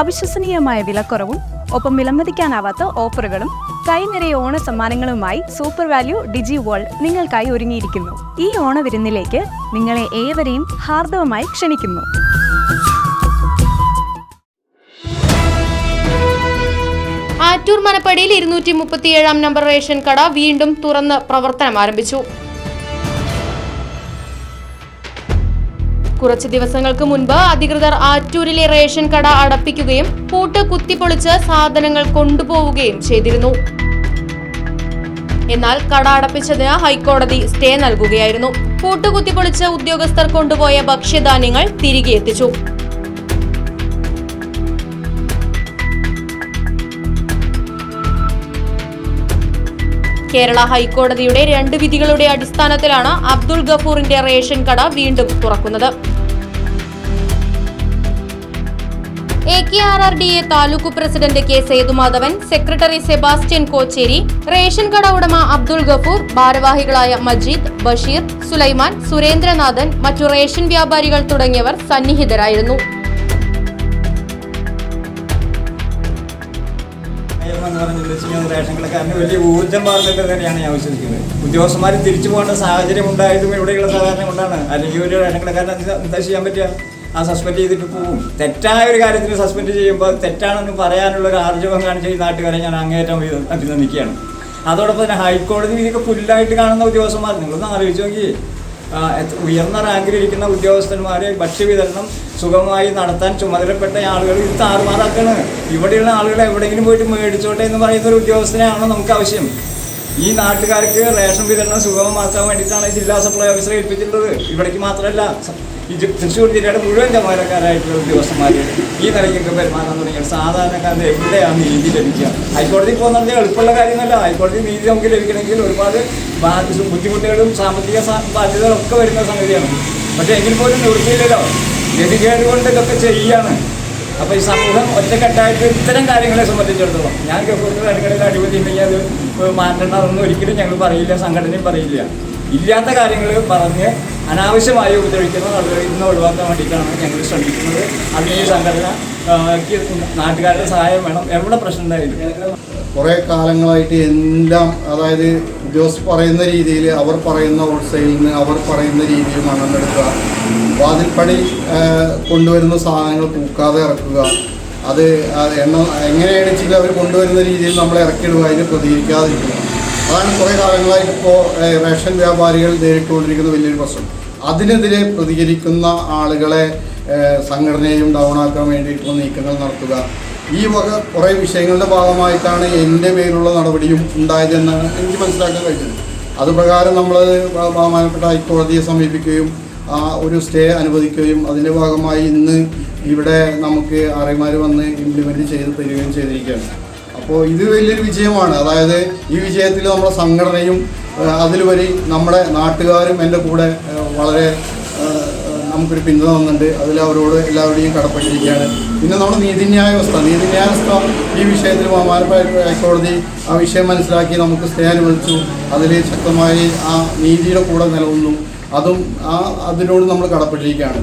അവിശ്വസനീയമായ വിലക്കുറവും ഒപ്പം വിലമതിക്കാനാവാത്ത ഓഫറുകളും കൈനിറയ ഓണ സമ്മാനങ്ങളുമായി സൂപ്പർ വാല്യൂ ഡിജി വേൾഡ് നിങ്ങൾക്കായി ഒരുങ്ങിയിരിക്കുന്നു. ഈ ഓണവിരുന്നിലേക്ക് നിങ്ങളെ ഏവരെയും ഹാർദവമായി ക്ഷണിക്കുന്നു. ആറ്റൂർ മനപ്പടിയിൽ ഇരുന്നൂറ്റി മുപ്പത്തിയേഴാം നമ്പർ റേഷൻ കട വീണ്ടും തുറന്ന് പ്രവർത്തനം ആരംഭിച്ചു. കുറച്ച് ദിവസങ്ങൾക്ക് മുൻപ് അധികൃതർ ആറ്റൂരിലെ റേഷൻ കട അടപ്പിക്കുകയും പൂട്ട് കുത്തിപ്പൊളിച്ച് സാധനങ്ങൾ കൊണ്ടുപോവുകയും ചെയ്തിരുന്നു. എന്നാൽ കട അടപ്പിച്ചതിന് ഹൈക്കോടതി സ്റ്റേ നൽകുകയായിരുന്നു. പൂട്ട് കുത്തിപ്പൊളിച്ച് ഉദ്യോഗസ്ഥർ കൊണ്ടുപോയ ഭക്ഷ്യധാന്യങ്ങൾ തിരികെ എത്തിച്ചു. കേരള ഹൈക്കോടതിയുടെ രണ്ട് വിധികളുടെ അടിസ്ഥാനത്തിലാണ് അബ്ദുൾ ഗഫൂറിന്റെ റേഷൻ കട വീണ്ടും തുറക്കുന്നത്. A K R R D A taluk president K Sethumadhavan secretary Sebastian Kocheri ration കട ഉടമ അബ്ദുൾ ഗഫൂർ ഭാരവാഹികളായ മജീദ് ബഷീർ സുലൈമാൻ സുരേന്ദ്രനാഥൻ മറ്റു റേഷൻ വ്യാപാരികൾ തുടങ്ങിയവർ സന്നിഹിതരായിരുന്നു. എന്ന് വെച്ച് കഴിഞ്ഞാൽ റേഷൻ കടക്കാരന് വലിയ ഊർജം പകർന്നിട്ട് തന്നെയാണ് ഞാൻ വിശ്വസിക്കുന്നത്. ഉദ്യോഗസ്ഥന്മാർ തിരിച്ചു പോകേണ്ട സാഹചര്യം ഉണ്ടായതും ഇവിടെയുള്ള സാധാരണ കൊണ്ടാണ്. അല്ലെങ്കിൽ ഒരു റേഷൻ കടക്കാരൻ എന്താ ചെയ്യാൻ പറ്റുക. ആ സസ്പെൻഡ് ചെയ്തിട്ട് പോകും തെറ്റായ ഒരു കാര്യത്തിന് സസ്പെൻഡ് ചെയ്യുമ്പോൾ തെറ്റാണെന്ന് പറയാനുള്ള ഒരു ആർജവം കാണിച്ച ഈ നാട്ടുകാരെ ഞാൻ അങ്ങേറ്റം അഭി- അഭിനന്ദിക്കുകയാണ്. അതോടൊപ്പം തന്നെ ഹൈക്കോടതി ഇതൊക്കെ പുല്ലായിട്ട് കാണുന്ന ഉദ്യോഗസ്ഥന്മാർ നിങ്ങളൊന്ന് ആലോചിച്ച് നോക്കി ഉയർന്ന റാങ്കിലിരിക്കുന്ന ഉദ്യോഗസ്ഥന്മാരെ ഭക്ഷ്യവിതരണം സുഗമമായി നടത്താൻ ചുമതലപ്പെട്ട ആളുകൾ ഇത് താറുമാറാക്കാണ്. ഇവിടെയുള്ള ആളുകൾ എവിടെയെങ്കിലും പോയിട്ട് മേടിച്ചോട്ടെ എന്ന് പറയുന്ന ഒരു ഉദ്യോഗസ്ഥനെയാണോ നമുക്ക് ആവശ്യം. ഈ നാട്ടുകാർക്ക് റേഷൻ വിതരണം സുഗമമാക്കാൻ വേണ്ടിയിട്ടാണ് ജില്ലാ സപ്ലൈ ഓഫീസറെ ഏൽപ്പിച്ചിട്ടുള്ളത്. ഇവിടേക്ക് മാത്രമല്ല ഈ തൃശ്ശൂർ ജില്ലയുടെ മുഴുവൻ ചുമതലക്കാരായിട്ടുള്ള ഉദ്യോഗസ്ഥന്മാർ ഈ നിലയ്ക്കൊക്കെ പെരുമാറാൻ തുടങ്ങിയ സാധാരണക്കാരുടെ എവിടെയാണ് നീതി ലഭിക്കുക? ഹൈക്കോടതി പോകുന്നത് എളുപ്പമുള്ള കാര്യമല്ല. ഹൈക്കോടതി നീതി നമുക്ക് ലഭിക്കണമെങ്കിൽ ഒരുപാട് ബുദ്ധിമുട്ടുകളും സാമ്പത്തിക ബാധ്യതകളും ഒക്കെ വരുന്ന സംഗതിയാണ്. പക്ഷേ എങ്കിൽ പോലും നിവൃത്തിയില്ലല്ലോ ഗതികേട് കൊണ്ട് ഇതൊക്കെ ചെയ്യാണ്. അപ്പോൾ ഈ സമൂഹം ഒറ്റക്കെട്ടായിട്ട് ഇത്തരം കാര്യങ്ങളെ സംബന്ധിച്ചിടത്തോളം ഞാൻ ഗഫൂറിന്റെ കാര്യങ്ങളിൽ അടിപൊളി ഉണ്ടെങ്കിൽ അത് മാറ്റണം അതൊന്നും ഒരിക്കലും ഞങ്ങൾ പറയില്ല സംഘടനയും പറയില്ല. ഇല്ലാത്ത കാര്യങ്ങൾ പറഞ്ഞ് അനാവശ്യമായി ഉപദ്രവിക്കുന്ന നടപടി നിന്ന് ഒഴിവാക്കാൻ വേണ്ടിയിട്ടാണ് ഞങ്ങൾ ശ്രമിക്കുന്നത്. അതിന് ഈ സംഘടന നാട്ടുകാരുടെ സഹായം വേണം. എവിടെ പ്രശ്നം ഉണ്ടായിരുന്നു കുറേ കാലങ്ങളായിട്ട് എല്ലാം അതായത് ഉദ്യോഗസ്ഥർ പറയുന്ന രീതിയിൽ അവർ പറയുന്ന ഹോൾസെയിലിൽ നിന്ന് അവർ പറയുന്ന രീതിയിൽ മണ്ണെടുക്കുക വാതിൽപ്പടി വാതിൽപ്പണി കൊണ്ടുവരുന്ന സാധനങ്ങൾ തൂക്കാതെ ഇറക്കുക. അത് എണ്ണ എങ്ങനെയാണ് വെച്ചാൽ അവർ കൊണ്ടുവരുന്ന രീതിയിൽ നമ്മൾ ഇറക്കിയിടുക അതിന് പ്രതികരിക്കാതിരിക്കുക. അതാണ് കുറേ കാലങ്ങളായിട്ട് ഇപ്പോൾ റേഷൻ വ്യാപാരികൾ നേരിട്ടുകൊണ്ടിരിക്കുന്ന വലിയൊരു പ്രശ്നം. അതിനെതിരെ പ്രതികരിക്കുന്ന ആളുകളെ സംഘടനയും ഡൗൺ ആക്കാൻ വേണ്ടിയിട്ടുള്ള നീക്കങ്ങൾ നടത്തുക. ഈ വക കുറേ വിഷയങ്ങളുടെ ഭാഗമായിട്ടാണ് എന്റെ പേരിലുള്ള നടപടിയും ഉണ്ടായതെന്നാണ് എനിക്ക് മനസ്സിലാക്കാൻ കഴിഞ്ഞത്. അതുപ്രകാരം നമ്മൾ ബഹുമാനപ്പെട്ട ഹൈക്കോടതിയെ സമീപിക്കുകയും ആ ഒരു സ്റ്റേ അനുവദിക്കുകയും അതിന്റെ ഭാഗമായി ഇന്ന് ഇവിടെ നമുക്ക് ആറേമാർ വന്ന് ഇംപ്ലിമെന്റ് ചെയ്ത് തരികയും ചെയ്തിരിക്കുകയാണ്. അപ്പോൾ ഇത് വലിയൊരു വിജയമാണ്. അതായത് ഈ വിജയത്തിൽ നമ്മുടെ സംഘടനയും അതിലുപരി നമ്മുടെ നാട്ടുകാരും എന്റെ കൂടെ വളരെ നമുക്കൊരു പിന്തുണ തന്നിട്ടുണ്ട്. അതിൽ അവരോട് എല്ലാവരുടെയും കടപ്പെട്ടിരിക്കുകയാണ്. പിന്നെ നമ്മുടെ നീതിന്യായ വ്യവസ്ഥ. നീതിന്യായ വ്യവസ്ഥ ഈ വിഷയത്തിൽ മാമാരപ്പായ ഹൈക്കോടതി ആ വിഷയം മനസ്സിലാക്കി നമുക്ക് സ്റ്റേ അനുവദിച്ചു അതിൽ ശക്തമായി ആ നീതിയുടെ കൂടെ നിലകൊന്നു അതും ആ അതിനോട് നമ്മൾ കടപ്പെട്ടിരിക്കുകയാണ്.